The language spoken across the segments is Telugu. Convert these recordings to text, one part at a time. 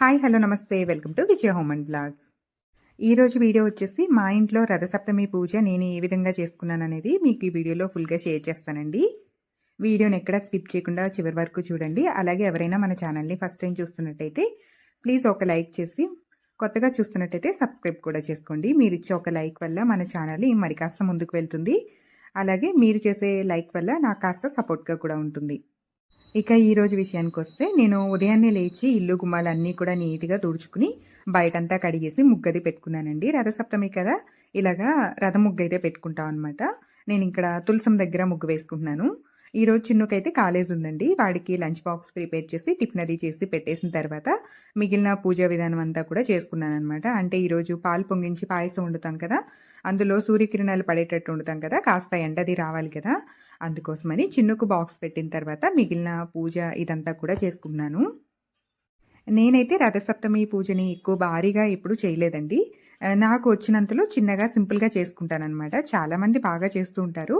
హాయ్ హలో నమస్తే welcome to Vijaya home and blogs ఈరోజు వీడియో వచ్చేసి మా ఇంట్లో రథసప్తమి పూజ నేను ఏ విధంగా చేసుకున్నాను అనేది మీకు ఈ వీడియోలో ఫుల్గా షేర్ చేస్తానండి. వీడియోని ఎక్కడ స్కిప్ చేయకుండా చివరి వరకు చూడండి. అలాగే ఎవరైనా మన ఛానల్ని ఫస్ట్ టైం చూస్తున్నట్టయితే ప్లీజ్ ఒక లైక్ చేసి కొత్తగా చూస్తున్నట్టయితే సబ్స్క్రైబ్ కూడా చేసుకోండి. మీరు ఇచ్చే ఒక లైక్ వల్ల మన ఛానల్ మరి కాస్త ముందుకు వెళ్తుంది. అలాగే మీరు చేసే లైక్ వల్ల నాకు కాస్త సపోర్ట్గా కూడా ఉంటుంది. ఇక ఈరోజు విషయానికి వస్తే నేను ఉదయాన్నే లేచి ఇల్లు గుమ్మాలు అన్నీ కూడా నీట్గా తుడుచుకుని బయటంతా కడిగేసి ముగ్గది పెట్టుకున్నానండి. రథసప్తమి కదా ఇలాగా రథ ముగ్గు అయితే పెట్టుకుంటాం అనమాట నేను ఇక్కడ తులసం దగ్గర ముగ్గు వేసుకుంటున్నాను. ఈరోజు చిన్నుకైతే కాలేజ్ ఉందండి. వాడికి లంచ్ బాక్స్ ప్రిపేర్ చేసి టిఫిన్ అది చేసి పెట్టేసిన తర్వాత మిగిలిన పూజా విధానం అంతా కూడా చేసుకున్నాను అనమాట అంటే ఈరోజు పాలు పొంగించి పాయసం వండుతాం కదా అందులో సూర్యకిరణాలు పడేటట్టు వండుతాం కదా కాస్త ఎండది రావాలి కదా అందుకోసమని చిన్నుకు బాక్స్ పెట్టిన తర్వాత మిగిలిన పూజ ఇదంతా కూడా చేసుకున్నాను. నేనైతే రథసప్తమి పూజని ఎక్కువ భారీగా ఎప్పుడు చేయలేదండి. నాకు వచ్చినంతలో చిన్నగా సింపుల్గా చేసుకుంటానమాట చాలామంది బాగా చేస్తూ ఉంటారు.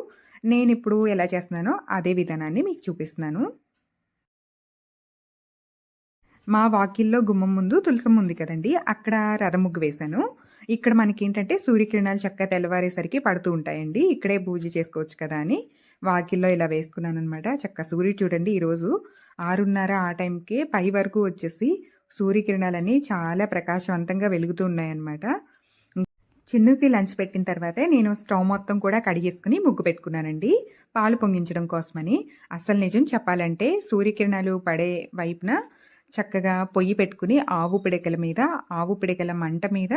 నేను ఇప్పుడు ఎలా చేస్తున్నానో అదే విధానాన్ని మీకు చూపిస్తున్నాను. మా వాకిల్లో గుమ్మం ముందు తులసం ఉంది కదండి అక్కడ రథముగ్గు వేశాను. ఇక్కడ మనకి ఏంటంటే సూర్యకిరణాలు చక్కగా తెల్లవారేసరికి పడుతూ ఉంటాయండి ఇక్కడే పూజ చేసుకోవచ్చు కదా అని వాకిల్లో ఇలా వేసుకున్నాను అనమాట చక్క సూర్యుడు చూడండి ఈరోజు ఆరున్నర ఆ టైంకే పై వరకు వచ్చేసి సూర్యకిరణాలని చాలా ప్రకాశవంతంగా వెలుగుతూ ఉన్నాయన్నమాట. చిన్నుకి లంచ్ పెట్టిన తర్వాతే నేను స్టవ్ మొత్తం కూడా కడిగేసుకుని ముగ్గు పెట్టుకున్నానండి. పాలు పొంగించడం కోసమని. అసలు నిజం చెప్పాలంటే సూర్యకిరణాలు పడే వైపున చక్కగా పొయ్యి పెట్టుకుని ఆవు పిడకల మీద ఆవు పిడకల మంట మీద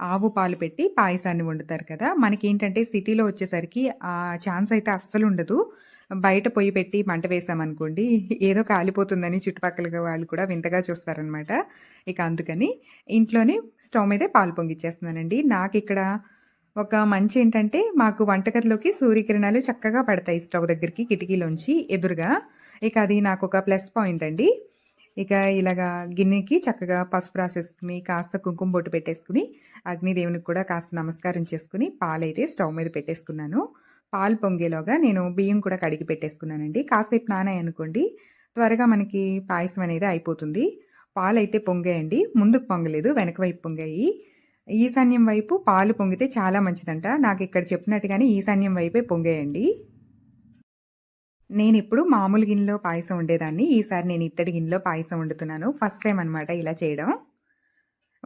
ఆవు పాలు పెట్టి పాయసాన్ని వండుతారు కదా. మనకి ఏంటంటే సిటీలో వచ్చేసరికి ఆ ఛాన్స్ అయితే అస్సలు ఉండదు. బయట పొయ్యి పెట్టి మంట వేసామనుకోండి ఏదో కాలిపోతుందని చుట్టుపక్కల వాళ్ళు కూడా వింతగా చూస్తారనమాట ఇక అందుకని ఇంట్లోనే స్టవ్ మీదే పాలు పొంగిచ్చేస్తున్నానండి. నాకు ఇక్కడ ఒక మంచి ఏంటంటే మాకు వంటగదిలోకి సూర్యకిరణాలు చక్కగా పడతాయి స్టవ్ దగ్గరికి కిటికీలోంచి ఎదురుగా. ఇక అది నాకు ఒక ప్లస్ పాయింట్ అండి. ఇక ఇలాగా గిన్నెకి చక్కగా పసుపు రాసేసుకుని కాస్త కుంకుమ బొట్టు పెట్టేసుకుని అగ్నిదేవునికి కూడా కాస్త నమస్కారం చేసుకుని పాలైతే స్టవ్ మీద పెట్టేసుకున్నాను. పాలు పొంగేలోగా నేను బియ్యం కూడా కడిగి పెట్టేసుకున్నానండి. కాసేపు నానాయి అనుకోండి త్వరగా మనకి పాయసం అనేది అయిపోతుంది. పాలు అయితే పొంగాయండి. ముందుకు పొంగలేదు వెనక వైపు పొంగాయి. ఈశాన్యం వైపు పాలు పొంగితే చాలా మంచిదంట. నాకు ఇక్కడ చెప్పినట్టుగానే ఈశాన్యం వైపే పొంగేయండి. నేను ఇప్పుడు మామూలు గిన్నెలో పాయసం ఉండేదాన్ని ఈసారి నేను ఇత్తడి గిన్నెలో పాయసం వండుతున్నాను. ఫస్ట్ టైం అనమాట ఇలా చేయడం.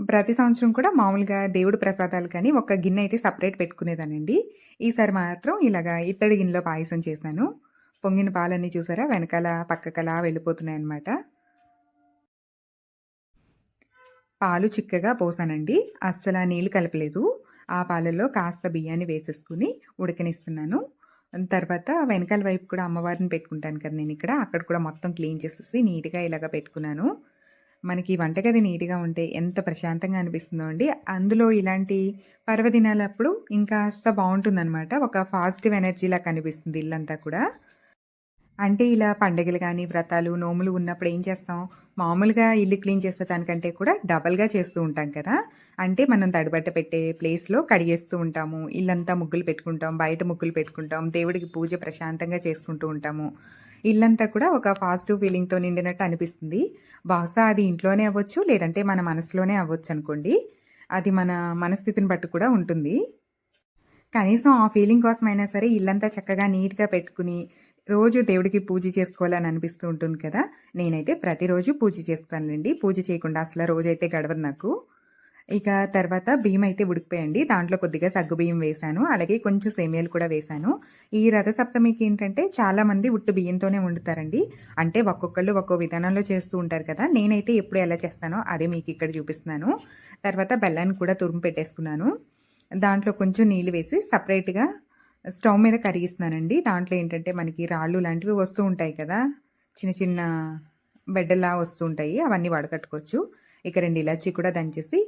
ప్రతి సంవత్సరం కూడా మామూలుగా దేవుడు ప్రసాదాలు కానీ ఒక గిన్నె అయితే సపరేట్ పెట్టుకునేదానండి. ఈసారి మాత్రం ఇలాగా ఇత్తడి గిన్నెలో పాయసం చేశాను. పొంగిన పాలన్నీ చూసారా? వెనకాల పక్కకలా వెళ్ళిపోతున్నాయి అన్నమాట పాలు చిక్కగా పోసానండి. అస్సలు నీళ్ళు కలపలేదు. ఆ పాలల్లో కాస్త బియ్యాన్ని వేసేసుకుని ఉడకనిస్తున్నాను. తర్వాత వెనకాల వైపు కూడా అమ్మవారిని పెట్టుకుంటాను కదా నేను ఇక్కడ. అక్కడ కూడా మొత్తం క్లీన్ చేసేసి నీట్గా ఇలాగ పెట్టుకున్నాను. మనకి వంటగది నీట్గా ఉంటే ఎంత ప్రశాంతంగా అనిపిస్తుందో అండి. అందులో ఇలాంటి పర్వదినాలప్పుడు ఇంకాస్త బాగుంటుందన్నమాట. ఒక పాజిటివ్ ఎనర్జీలా కనిపిస్తుంది ఇల్లంతా కూడా. అంటే ఇలా పండగలు కానీ వ్రతాలు నోములు ఉన్నప్పుడు ఏం చేస్తాం? మామూలుగా ఇల్లు క్లీన్ చేసే దానికంటే కూడా డబల్గా చేస్తూ ఉంటాం కదా. అంటే మనం తడిబట్ట పెట్టే ప్లేస్లో కడిగేస్తూ ఉంటాము. ఇల్లంతా ముగ్గులు పెట్టుకుంటాం బయట ముగ్గులు పెట్టుకుంటాం దేవుడికి పూజ ప్రశాంతంగా చేసుకుంటూ ఉంటాము. ఇల్లంతా కూడా ఒక పాజిటివ్ ఫీలింగ్తో నిండినట్టు అనిపిస్తుంది. బహుశా అది ఇంట్లోనే అవ్వచ్చు లేదంటే మన మనసులోనే అవ్వచ్చు అనుకోండి. అది మన మనస్థితిని బట్టి కూడా ఉంటుంది. కనీసం ఆ ఫీలింగ్ కోసమైనా సరే ఇల్లంతా చక్కగా నీట్గా పెట్టుకుని రోజు దేవుడికి పూజ చేసుకోవాలని అనిపిస్తూ ఉంటుంది కదా. నేనైతే ప్రతిరోజు పూజ చేస్తానులేండి. పూజ చేయకుండా అసలు రోజైతే గడవదు నాకు. ఇక తర్వాత బియ్యం అయితే ఉడికిపోయండి. దాంట్లో కొద్దిగా సగ్గు బియ్యం వేశాను. అలాగే కొంచెం సేమియాలు కూడా వేశాను. ఈ రథసప్తమికి ఏంటంటే చాలామంది ఉట్టు బియ్యంతోనే వండుతారండి. అంటే ఒక్కొక్కళ్ళు ఒక్కో విధానంలో చేస్తూ ఉంటారు కదా. నేనైతే ఎప్పుడు ఎలా చేస్తానో అదే మీకు ఇక్కడ చూపిస్తున్నాను. తర్వాత బెల్లాన్ని కూడా తురుము పెట్టేసుకున్నాను. దాంట్లో కొంచెం నీళ్ళు వేసి సపరేట్గా స్టవ్ మీద కరిగిస్తున్నానండి. దాంట్లో ఏంటంటే మనకి రాళ్ళు లాంటివి వస్తూ ఉంటాయి కదా. చిన్న చిన్న బెడ్డలా వస్తూ ఉంటాయి. అవన్నీ వడకట్టుకోవచ్చు. ఇక రెండు ఇలాచీ కూడా దంచేసి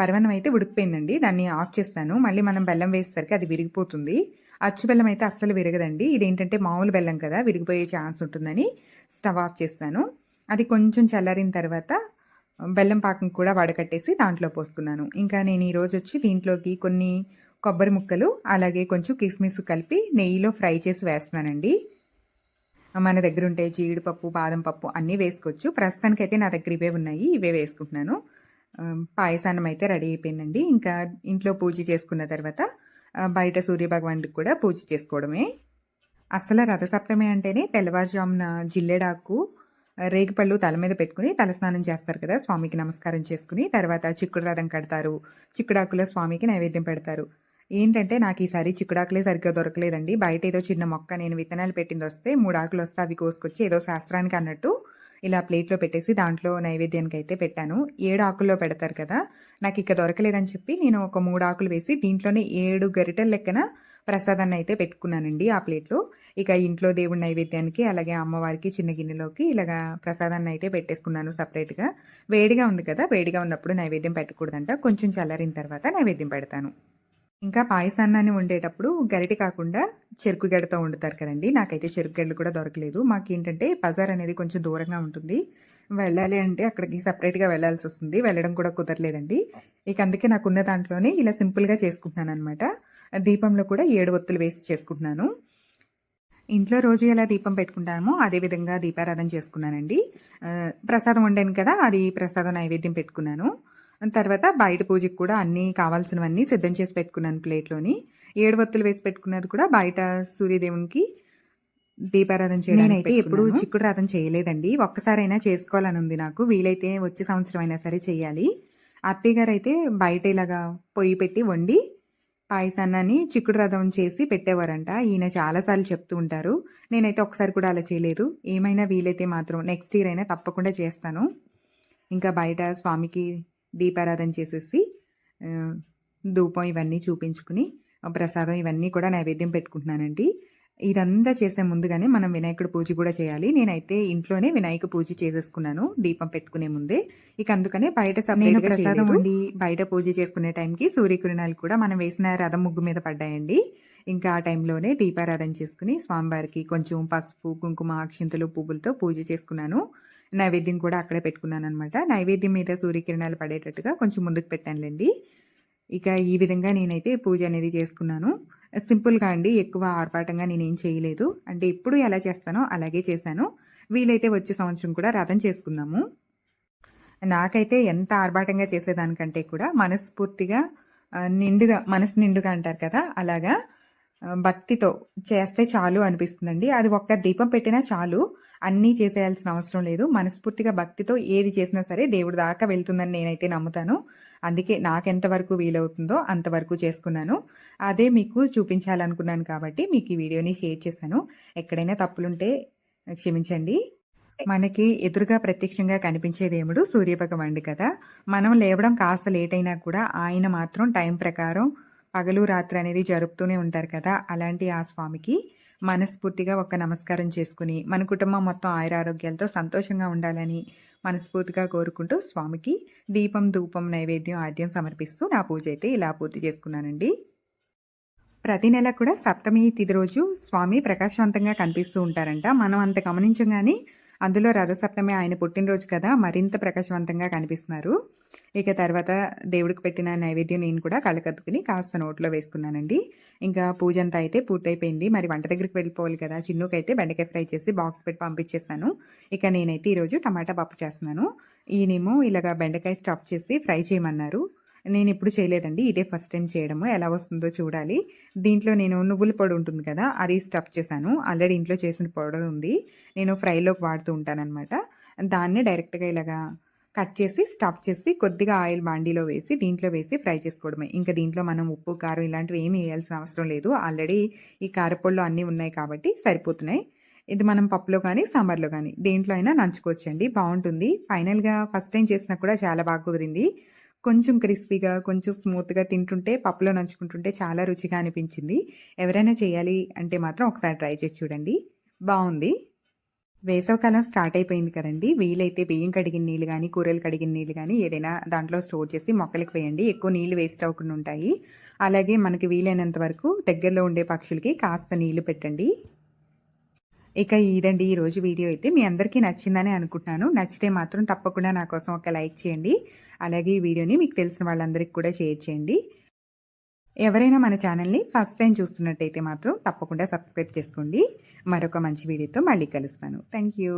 పరవన్నం అయితే ఉడికిపోయిందండి. దాన్ని ఆఫ్ చేస్తాను. మళ్ళీ మనం బెల్లం వేసేసరికి అది విరిగిపోతుంది. అచ్చు బెల్లం అయితే అస్సలు విరగదండి. ఇదేంటంటే మామూలు బెల్లం కదా విరిగిపోయే ఛాన్స్ ఉంటుందని స్టవ్ ఆఫ్ చేస్తాను. అది కొంచెం చల్లారిన తర్వాత బెల్లం పాకం కూడా వడకట్టేసి దాంట్లో పోసుకున్నాను. ఇంకా నేను ఈరోజు వచ్చి దీంట్లోకి కొన్ని కొబ్బరి ముక్కలు అలాగే కొంచెం కిస్మిస్ కలిపి నెయ్యిలో ఫ్రై చేసి వేస్తున్నానండి. మన దగ్గర ఉంటే జీడిపప్పు బాదం పప్పు అన్నీ వేసుకోవచ్చు. ప్రస్తుతానికైతే నా దగ్గర ఇవే ఉన్నాయి. ఇవే వేసుకుంటున్నాను. పాయసానం అయితే రెడీ అయిపోయిందండి. ఇంకా ఇంట్లో పూజ చేసుకున్న తర్వాత బయట సూర్యభగవానుడికి కూడా పూజ చేసుకోవడమే. అసలు రథసప్తమి అంటేనే తెల్లవారుజామున జిల్లెడాకు రేగిపళ్ళు తల మీద పెట్టుకుని తలస్నానం చేస్తారు కదా స్వామికి నమస్కారం చేసుకుని తర్వాత చిక్కుడు రథం కడతారు. చిక్కుడాకులో స్వామికి నైవేద్యం పెడతారు. ఏంటంటే నాకు ఈసారి చిక్కుడాకులే సరిగ్గా దొరకలేదండి. బయట ఏదో చిన్న మొక్క నేను విత్తనాలు పెట్టింది వస్తే మూడు ఆకులు వస్తే అవి కోసుకొచ్చి ఏదో శాస్త్రానికి అన్నట్టు ఇలా ప్లేట్లో పెట్టేసి దాంట్లో నైవేద్యానికి అయితే పెట్టాను. ఏడు ఆకుల్లో పెడతారు కదా నాకు ఇక దొరకలేదని చెప్పి నేను ఒక మూడు ఆకులు వేసి దీంట్లోనే ఏడు గరిటెల లెక్కన ప్రసాదాన్ని అయితే పెట్టుకున్నానండి ఆ ప్లేట్లో. ఇక ఇంట్లో దేవుడి నైవేద్యానికి అలాగే అమ్మవారికి చిన్న గిన్నెలోకి ఇలాగా ప్రసాదాన్ని అయితే పెట్టేసుకున్నాను సపరేట్గా. వేడిగా ఉంది కదా వేడిగా ఉన్నప్పుడు నైవేద్యం పెట్టకూడదంట. కొంచెం చల్లారిన తర్వాత నైవేద్యం పెడతాను. ఇంకా పాయసాన్నాన్ని వండేటప్పుడు గరిటె కాకుండా చెరుకు గడ్డతో వండుతారు కదండి. నాకైతే చెరుకు గడ్డలు కూడా దొరకలేదు. మాకేంటంటే బజార్ అనేది కొంచెం దూరంగా ఉంటుంది. వెళ్ళాలి అంటే అక్కడికి సపరేట్గా వెళ్ళాల్సి వస్తుంది. వెళ్ళడం కూడా కుదరలేదండి. ఇక అందుకే నాకున్న దాంట్లోనే ఇలా సింపుల్గా చేసుకుంటున్నాను అనమాట దీపంలో కూడా ఏడు ఒత్తులు వేసి చేసుకుంటున్నాను. ఇంట్లో రోజు ఎలా దీపం పెట్టుకుంటామో అదే విధంగా దీపారాధన చేసుకున్నానండి. ప్రసాదం వండాను కదా అది ప్రసాదం నైవేద్యం పెట్టుకున్నాను. తర్వాత బయట పూజకి కూడా అన్నీ కావాల్సినవన్నీ సిద్ధం చేసి పెట్టుకున్నాను ప్లేట్లోని. ఏడు వత్తులు వేసి పెట్టుకున్నది కూడా బయట సూర్యదేవునికి దీపారాధన చేయడానికి నేనైతే ఎప్పుడు చిక్కుడు రాధన చేయలేదండి. ఒక్కసారైనా చేసుకోవాలని ఉంది నాకు. వీలైతే వచ్చే సంవత్సరం అయినా సరే చేయాలి. అత్తయ్య గారు అయితే బయట ఇలాగా పొయ్యి పెట్టి వండి పాయసాన్ని చిక్కుడు రథం చేసి పెట్టేవారంట. ఈయన చాలాసార్లు చెప్తూ ఉంటారు. నేనైతే ఒకసారి కూడా అలా చేయలేదు. ఏమైనా వీలైతే మాత్రం నెక్స్ట్ ఇయర్ అయినా తప్పకుండా చేస్తాను. ఇంకా బయట స్వామికి దీపారాధన చేసేసి ధూపం ఇవన్నీ చూపించుకుని ప్రసాదం ఇవన్నీ కూడా నైవేద్యం పెట్టుకుంటున్నానండి. ఇదంతా చేసే ముందుగానే మనం వినాయకుడి పూజ కూడా చేయాలి. నేనైతే ఇంట్లోనే వినాయక పూజ చేసేసుకున్నాను దీపం పెట్టుకునే ముందే. ఇక అందుకనే బయట నేను ప్రసాదం ఉండి బయట పూజ చేసుకునే టైంకి సూర్యకిరణాలు కూడా మనం వేసిన రథం ముగ్గు మీద పడ్డాయండి. ఇంకా ఆ టైంలోనే దీపారాధన చేసుకుని స్వామివారికి కొంచెం పసుపు కుంకుమ అక్షింతలు పువ్వులతో పూజ చేసుకున్నాను. నైవేద్యం కూడా అక్కడే పెట్టుకున్నాను అనమాట నైవేద్యం మీద సూర్యకిరణాలు పడేటట్టుగా కొంచెం ముందుకు పెట్టానులేండి. ఇక ఈ విధంగా నేనైతే పూజ అనేది చేసుకున్నాను. సింపుల్గా అండి ఎక్కువ ఆర్భాటంగా నేనేం చేయలేదు. అంటే ఎప్పుడు ఎలా చేస్తానో అలాగే చేశాను. వీలైతే వచ్చే సంవత్సరం కూడా రథం చేసుకుందాము. నాకైతే ఎంత ఆర్భాటంగా చేసేదానికంటే కూడా మనస్ఫూర్తిగా నిండుగా మనసు నిండుగా అంటారు కదా అలాగా భక్తితో చేస్తే చాలు అనిపిస్తుందండి. అది ఒక్క దీపం పెట్టినా చాలు. అన్నీ చేసేయాల్సిన అవసరం లేదు. మనస్ఫూర్తిగా భక్తితో ఏది చేసినా సరే దేవుడి దాకా వెళ్తుందని నేనైతే నమ్ముతాను. అందుకే నాకెంతవరకు వీలవుతుందో అంతవరకు చేసుకున్నాను. అదే మీకు చూపించాలనుకున్నాను కాబట్టి మీకు ఈ వీడియోని షేర్ చేశాను. ఎక్కడైనా తప్పులుంటే క్షమించండి. మనకి ఎదురుగా ప్రత్యక్షంగా కనిపించే దేవుడు సూర్యభగవానుడు కదా. మనం లేవడం కాస్త లేట్ అయినా కూడా ఆయన మాత్రం టైం ప్రకారం పగలు రాత్రి అనేది జరుపుతూనే ఉంటారు కదా అలాంటి ఆ స్వామికి. మనస్ఫూర్తిగా ఒక నమస్కారం చేసుకుని మన కుటుంబం మొత్తం ఆయురారోగ్యాలతో సంతోషంగా ఉండాలని మనస్ఫూర్తిగా కోరుకుంటూ స్వామికి దీపం ధూపం నైవేద్యం ఆద్యం సమర్పిస్తూ నా పూజ అయితే ఇలా పూర్తి చేసుకున్నానండి. ప్రతి నెల కూడా సప్తమి తిథి రోజు స్వామి ప్రకాశవంతంగా కనిపిస్తూ ఉంటారంట. మనం అంత గమనించగానే అందులో రథసప్తమి ఆయన పుట్టినరోజు కదా మరింత ప్రకాశవంతంగా కనిపిస్తున్నారు. ఇక తర్వాత దేవుడికి పెట్టిన నైవేద్యం నేను కూడా కళ్ళకత్తుకుని కాస్త నోట్లో వేసుకున్నానండి. ఇంకా పూజ అంతా అయితే పూర్తయిపోయింది. మరి వంట దగ్గరికి వెళ్ళిపోవాలి కదా చిన్నుకైతే బెండకాయ ఫ్రై చేసి బాక్స్ పెట్టి పంపించేస్తాను. ఇక నేనైతే ఈరోజు టమాటా పప్పు చేస్తున్నాను. ఈయనేమో ఇలాగ బెండకాయ స్టఫ్ చేసి ఫ్రై చేయమన్నారు. నేను ఎప్పుడు చేయలేదండి. ఇదే ఫస్ట్ టైం చేయడము. ఎలా వస్తుందో చూడాలి. దీంట్లో నేను నువ్వుల పొడి ఉంటుంది కదా అది స్టఫ్ చేశాను. ఆల్రెడీ ఇంట్లో చేసిన పౌడర్ ఉంది. నేను ఫ్రైలోకి వాడుతూ ఉంటానన్నమాట. దాన్ని డైరెక్ట్గా ఇలాగా కట్ చేసి స్టఫ్ చేసి కొద్దిగా ఆయిల్ బాండీలో వేసి దీంట్లో వేసి ఫ్రై చేసుకోవడమే. ఇంకా దీంట్లో మనం ఉప్పు కారం ఇలాంటివి ఏమీ వేయాల్సిన అవసరం లేదు. ఆల్రెడీ ఈ కారపొళ్ళు అన్నీ ఉన్నాయి కాబట్టి సరిపోతున్నాయి. ఇది మనం పప్పులో కానీ సాంబార్లో కానీ దేంట్లో అయినా నంచుకోవచ్చండి. బాగుంటుంది ఫైనల్గా ఫస్ట్ టైం చేసినా కూడా చాలా బాగా కుదిరింది. కొంచెం క్రిస్పీగా కొంచెం స్మూత్గా తింటుంటే పప్పులో నంచుకుంటుంటే చాలా రుచిగా అనిపించింది. ఎవరైనా చేయాలి అంటే మాత్రం ఒకసారి ట్రై చేసి చూడండి. బాగుంది వేసవకాలం స్టార్ట్ అయిపోయింది కదండి. వీలైతే బియ్యం కడిగిన నీళ్ళు కానీ కూరలు కడిగిన నీళ్ళు కానీ ఏదైనా దాంట్లో స్టోర్ చేసి మొక్కలకి వేయండి. ఎక్కువ నీళ్ళు వేస్ట్ అవ్వకుండా ఉంటాయి. అలాగే మనకి వీలైనంత వరకు దగ్గరలో ఉండే పక్షులకి కాస్త నీళ్ళు పెట్టండి. ఇక ఇదండి ఈరోజు వీడియో అయితే మీ అందరికీ నచ్చిందని అనుకుంటున్నాను. నచ్చితే మాత్రం తప్పకుండా నా కోసం ఒక లైక్ చేయండి. అలాగే ఈ వీడియోని మీకు తెలిసిన వాళ్ళందరికీ కూడా షేర్ చేయండి. ఎవరైనా మన ఛానల్ని ఫస్ట్ టైం చూస్తున్నట్టయితే మాత్రం తప్పకుండా సబ్స్క్రైబ్ చేసుకోండి. మరొక మంచి వీడియోతో మళ్ళీ కలుస్తాను. Thank you